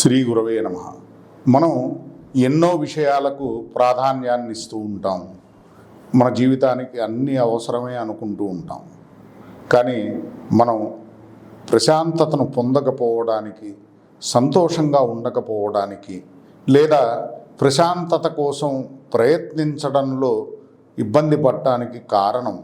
శ్రీ గురవే నమ. మనం ఎన్నో విషయాలకు ప్రాధాన్యాన్ని ఇస్తూ ఉంటాం. మన జీవితానికి అన్ని అవసరమే అనుకుంటూ ఉంటాం. కానీ మనం ప్రశాంతతను పొందకపోవడానికి సంతోషంగా ఉండకపోవడానికి లేదా ప్రశాంతత కోసం ప్రయత్నించడంలో ఇబ్బంది పడటానికి కారణం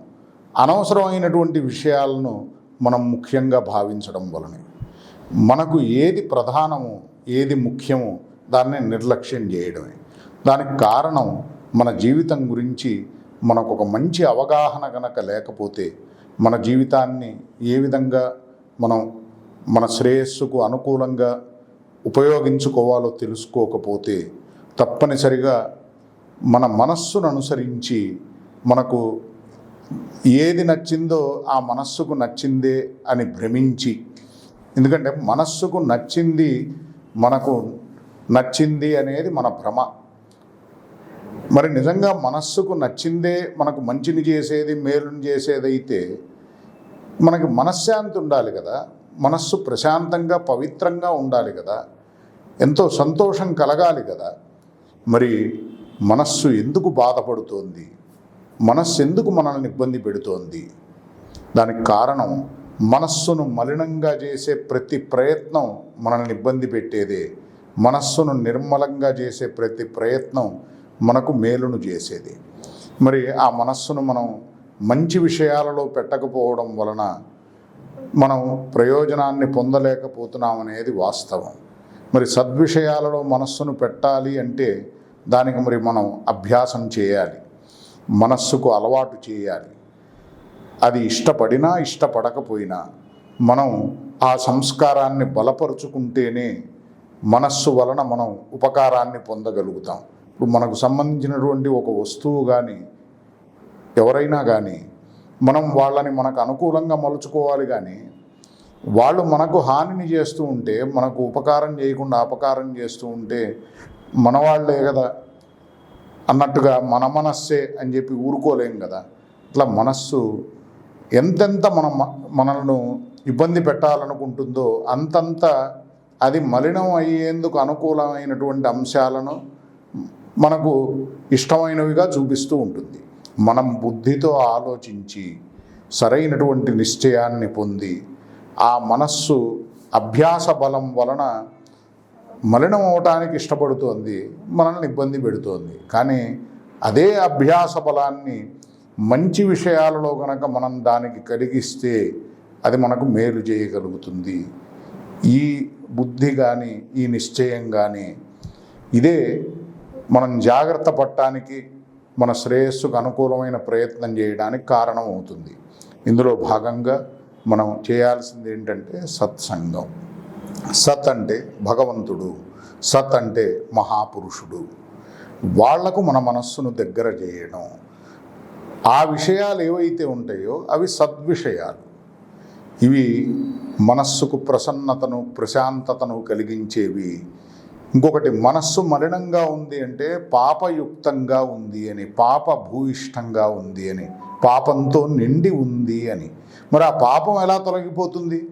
అనవసరమైనటువంటి విషయాలను మనం ముఖ్యంగా భావించడం వలనే. మనకు ఏది ప్రధానము ఏది ముఖ్యమో దాన్ని నిర్లక్ష్యం చేయడమే. దానికి కారణం మన జీవితం గురించి మనకు ఒక మంచి అవగాహన గనక లేకపోతే మన జీవితాన్ని ఏ విధంగా మనం మన శ్రేయస్సుకు అనుకూలంగా ఉపయోగించుకోవాలో తెలుసుకోకపోతే తప్పనిసరిగా మన మనస్సును అనుసరించి మనకు ఏది నచ్చిందో ఆ మనస్సుకు నచ్చిందే అని భ్రమించి ఎందుకంటే మనస్సుకు నచ్చింది మనకు నచ్చింది అనేది మన భ్రమ. మరి నిజంగా మనస్సుకు నచ్చిందే మనకు మంచిని చేసేది మేలుని చేసేదైతే మనకి మనశ్శాంతి ఉండాలి కదా. మనస్సు ప్రశాంతంగా పవిత్రంగా ఉండాలి కదా. ఎంతో సంతోషం కలగాలి కదా. మరి మనస్సు ఎందుకు బాధపడుతోంది? మనస్సు ఎందుకు మనల్ని ఇబ్బంది పెడుతోంది? దానికి కారణం మనస్సును మలినంగా చేసే ప్రతి ప్రయత్నం మనల్ని ఇబ్బంది పెట్టేదే. మనస్సును నిర్మలంగా చేసే ప్రతి ప్రయత్నం మనకు మేలును చేసేది. మరి ఆ మనస్సును మనం మంచి విషయాలలో పెట్టకపోవడం వలన మనం ప్రయోజనాన్ని పొందలేకపోతున్నాం అనేది వాస్తవం. మరి సద్విషయాలలో మనస్సును పెట్టాలి అంటే దానికి మరి మనం అభ్యాసం చేయాలి. మనస్సుకు అలవాటు చేయాలి. అది ఇష్టపడినా ఇష్టపడకపోయినా మనం ఆ సంస్కారాన్ని బలపరుచుకుంటేనే మనస్సు వలన మనం ఉపకారాన్ని పొందగలుగుతాం. ఇప్పుడు మనకు సంబంధించినటువంటి ఒక వస్తువు కానీ ఎవరైనా కానీ మనం వాళ్ళని మనకు అనుకూలంగా మలుచుకోవాలి కానీ వాళ్ళు మనకు హానిని చేస్తూ ఉంటే మనకు ఉపకారం చేయకుండా అపకారం చేస్తూ ఉంటే మనవాళ్ళే కదా అన్నట్టుగా మన మనస్సే అని చెప్పి ఊరుకోలేం కదా. ఇట్లా మనస్సు ఎంతెంత మనం మనల్ని ఇబ్బంది పెట్టాలనుకుంటుందో అంతంత అది మలినం అయ్యేందుకు అనుకూలమైనటువంటి అంశాలను మనకు ఇష్టమైనవిగా చూపిస్తూ ఉంటుంది. మనం బుద్ధితో ఆలోచించి సరైనటువంటి నిశ్చయాన్ని పొంది ఆ మనస్సు అభ్యాస బలం వలన మలినం అవటానికి ఇష్టపడుతోంది మనల్ని ఇబ్బంది పెడుతోంది. కానీ అదే అభ్యాస బలాన్ని మంచి విషయాలలో కనుక మనం దానికి కలిగిస్తే అది మనకు మేలు చేయగలుగుతుంది. ఈ బుద్ధి కానీ ఈ నిశ్చయం కానీ ఇదే మనం జాగ్రత్త పడటానికి మన శ్రేయస్సుకు అనుకూలమైన ప్రయత్నం చేయడానికి కారణం అవుతుంది ఇందులో భాగంగా మనం చేయాల్సింది ఏంటంటే సత్సంగం. సత్ అంటే భగవంతుడు సత్ అంటే మహాపురుషుడు. వాళ్ళకు మన మనస్సును దగ్గర చేయడం. ఆ విషయాలు ఏవైతే ఉంటాయో అవి సద్విషయాలు. ఇవి మనస్సుకు ప్రసన్నతను ప్రశాంతతను కలిగించేవి. ఇంకొకటి మనస్సు మలినంగా ఉంది అంటే పాపయుక్తంగా ఉంది అని పాప భూయిష్టంగా ఉంది అని పాపంతో నిండి ఉంది అని. మరి ఆ పాపం ఎలా తొలగిపోతుంది?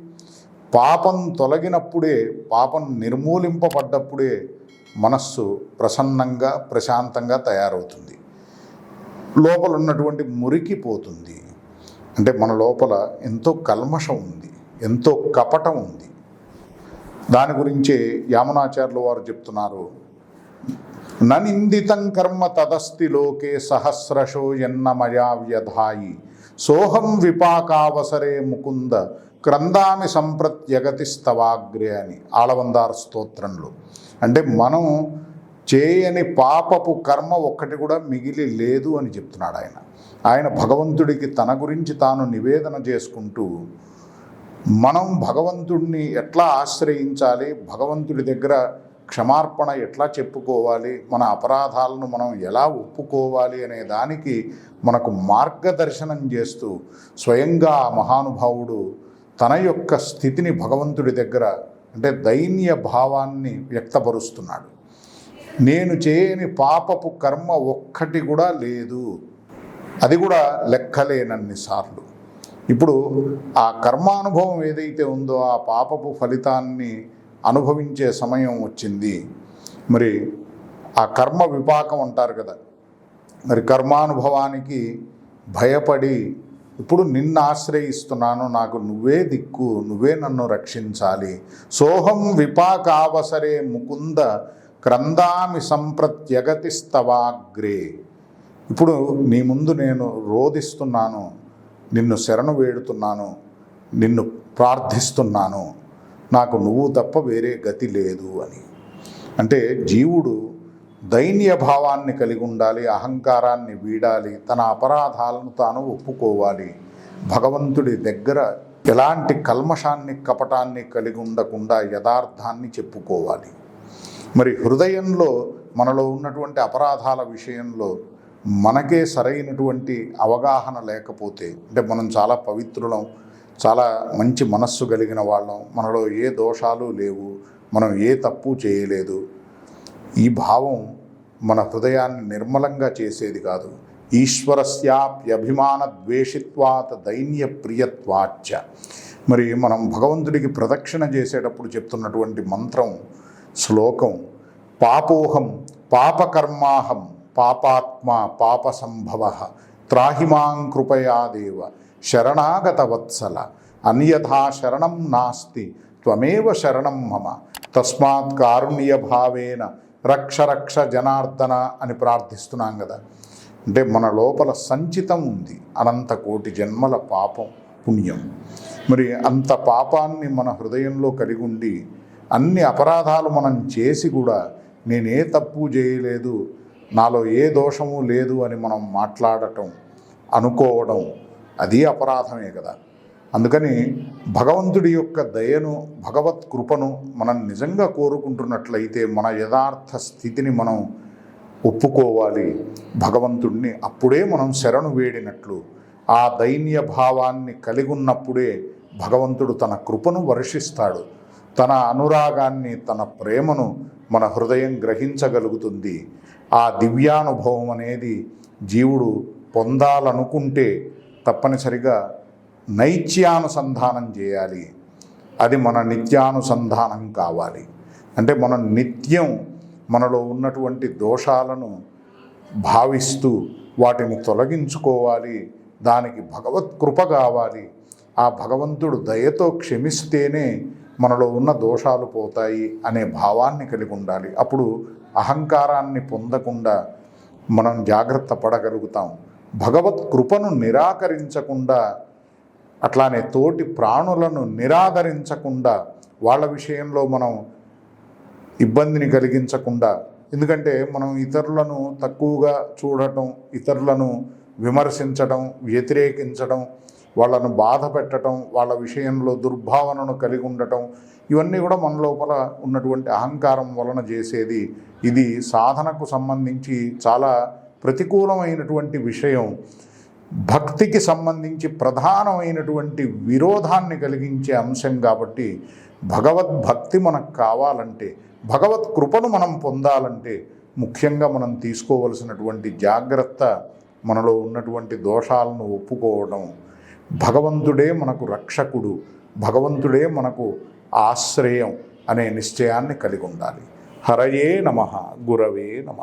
పాపం తొలగినప్పుడే పాపం నిర్మూలింపబడ్డప్పుడే మనస్సు ప్రసన్నంగా ప్రశాంతంగా తయారవుతుంది. లోపల ఉన్నటువంటి మురికి పోతుంది. అంటే మన లోపల ఎంతో కల్మషం ఉంది ఎంతో కపటం ఉంది. దాని గురించే యామనాచార్యులు వారు చెప్తున్నారు. ననిందితం కర్మ తదస్తి లోకే సహస్రశో ఎన్న మయా వ్యధాయి సోహం విపాకావసరే ముకుంద క్రందామి సంప్రత్యగతి స్తవాగ్రే అని ఆళవందార్ స్తోత్రంలో. అంటే మనం చేయని పాపపు కర్మ ఒక్కటి కూడా మిగిలి లేదు అని చెప్తున్నాడు ఆయన. ఆయన భగవంతుడికి తన గురించి తాను నివేదన చేసుకుంటూ మనం భగవంతుడిని ఎట్లా ఆశ్రయించాలి? భగవంతుడి దగ్గర క్షమార్పణ ఎట్లా చెప్పుకోవాలి? మన అపరాధాలను మనం ఎలా ఒప్పుకోవాలి అనే దానికి మనకు మార్గదర్శనం చేస్తూ స్వయంగా ఆ మహానుభావుడు తన యొక్క స్థితిని భగవంతుడి దగ్గర అంటే దైన్య భావాన్ని వ్యక్తపరుస్తున్నాడు. నేను చేయని పాపపు కర్మ ఒక్కటి కూడా లేదు. అది కూడా లెక్కలేనన్ని సార్లు. ఇప్పుడు ఆ కర్మానుభవం ఏదైతే ఉందో ఆ పాపపు ఫలితాన్ని అనుభవించే సమయం వచ్చింది. మరి ఆ కర్మ విపాకం అంటారు కదా. మరి కర్మానుభవానికి భయపడి ఇప్పుడు నిన్ను ఆశ్రయిస్తున్నాను నాకు నువ్వే దిక్కు నువ్వే నన్ను రక్షించాలి. సోహం విపాకావసరే ముకుంద క్రందామి సంప్రత్యగతిస్తవాగ్రే. ఇప్పుడు నీ ముందు నేను రోధిస్తున్నాను నిన్ను శరణు వేడుతున్నాను నిన్ను ప్రార్థిస్తున్నాను నాకు నువ్వు తప్ప వేరే గతి లేదు అని. అంటే జీవుడు దైన్య భావాన్ని కలిగి ఉండాలి అహంకారాన్ని వీడాలి తన అపరాధాలను తాను ఒప్పుకోవాలి. భగవంతుడి దగ్గర ఎలాంటి కల్మషాన్ని కపటాన్ని కలిగి ఉండకుండా యథార్థాన్ని చెప్పుకోవాలి. మరి హృదయంలో మనలో ఉన్నటువంటి అపరాధాల విషయంలో మనకే సరైనటువంటి అవగాహన లేకపోతే అంటే మనం చాలా పవిత్రులం చాలా మంచి మనస్సు కలిగిన వాళ్ళం మనలో ఏ దోషాలు లేవు మనం ఏ తప్పు చేయలేదు ఈ భావం మన హృదయాన్ని నిర్మలంగా చేసేది కాదు. ఈశ్వరస్యాప్యభిమాన ద్వేషిత్వాత్ దైన్య ప్రియత్వాచ మరి మనం భగవంతుడికి ప్రదక్షిణ చేసేటప్పుడు చెప్తున్నటువంటి మంత్రం శ్లోకం పాపోహం పాపకర్మాహం పాపాత్మ పాప సంభవ త్రాహిమాం కృపయాదేవ శరణాగత వత్సల అన్యథా శరణం నాస్తి త్వమేవ శరణం మమ తస్మాత్ కారుణ్య భావేన రక్ష రక్ష జనార్దన అని ప్రార్థిస్తున్నాం కదా. అంటే మన లోపల సంచితం ఉంది. అనంత కోటి జన్మల పాపం పుణ్యం. మరి అంత పాపాన్ని మన హృదయంలో కలిగి ఉండి అన్ని అపరాధాలు మనం చేసి కూడా నేనే తప్పు చేయలేదు నాలో ఏ దోషము లేదు అని మనం మాట్లాడటం అనుకోవడం అది అపరాధమే కదా. అందుకని భగవంతుడి యొక్క దయను భగవత్ కృపను మనం నిజంగా కోరుకుంటున్నట్లయితే మన యథార్థ స్థితిని మనం ఒప్పుకోవాలి. భగవంతుడిని అప్పుడే మనం శరణు వేడినట్లు ఆ దైన్య భావాన్ని కలిగి ఉన్నప్పుడే భగవంతుడు తన కృపను వర్షిస్తాడు. తన అనురాగాన్ని తన ప్రేమను మన హృదయం గ్రహించగలుగుతుంది. ఆ దివ్యానుభవం అనేది జీవుడు పొందాలనుకుంటే తప్పనిసరిగా నైత్యానుసంధానం చేయాలి. అది మన నిత్యానుసంధానం కావాలి. అంటే మనం నిత్యం మనలో ఉన్నటువంటి దోషాలను భావిస్తూ వాటిని తొలగించుకోవాలి. దానికి భగవత్ కృప కావాలి. ఆ భగవంతుడు దయతో క్షమిస్తేనే మనలో ఉన్న దోషాలు పోతాయి అనే భావాన్ని కలిగి ఉండాలి. అప్పుడు అహంకారాన్ని పొందకుండా మనం జాగ్రత్త పడగలుగుతాం. భగవత్ కృపను నిరాకరించకుండా అట్లానే తోటి ప్రాణులను నిరాదరించకుండా వాళ్ళ విషయంలో మనం ఇబ్బందిని కలిగించకుండా ఎందుకంటే మనం ఇతరులను తక్కువగా చూడటం ఇతరులను విమర్శించడం వ్యతిరేకించడం వాళ్ళను బాధ పెట్టడం వాళ్ళ విషయంలో దుర్భావనను కలిగి ఉండటం ఇవన్నీ కూడా మన లోపల ఉన్నటువంటి అహంకారం వలన చేసేది ఇది సాధనకు సంబంధించి చాలా ప్రతికూలమైనటువంటి విషయం. భక్తికి సంబంధించి ప్రధానమైనటువంటి విరోధాన్ని కలిగించే అంశం కాబట్టి భగవద్భక్తి మనకు కావాలంటే భగవత్ కృపను మనం పొందాలంటే ముఖ్యంగా మనం తీసుకోవలసినటువంటి జాగ్రత్త మనలో ఉన్నటువంటి దోషాలను ఒప్పుకోవడం భగవంతుడే మనకు రక్షకుడు భగవంతుడే మనకు ఆశ్రయం అనే నిశ్చయాన్ని కలిగి ఉండాలి. హరయే నమ గురవే నమ.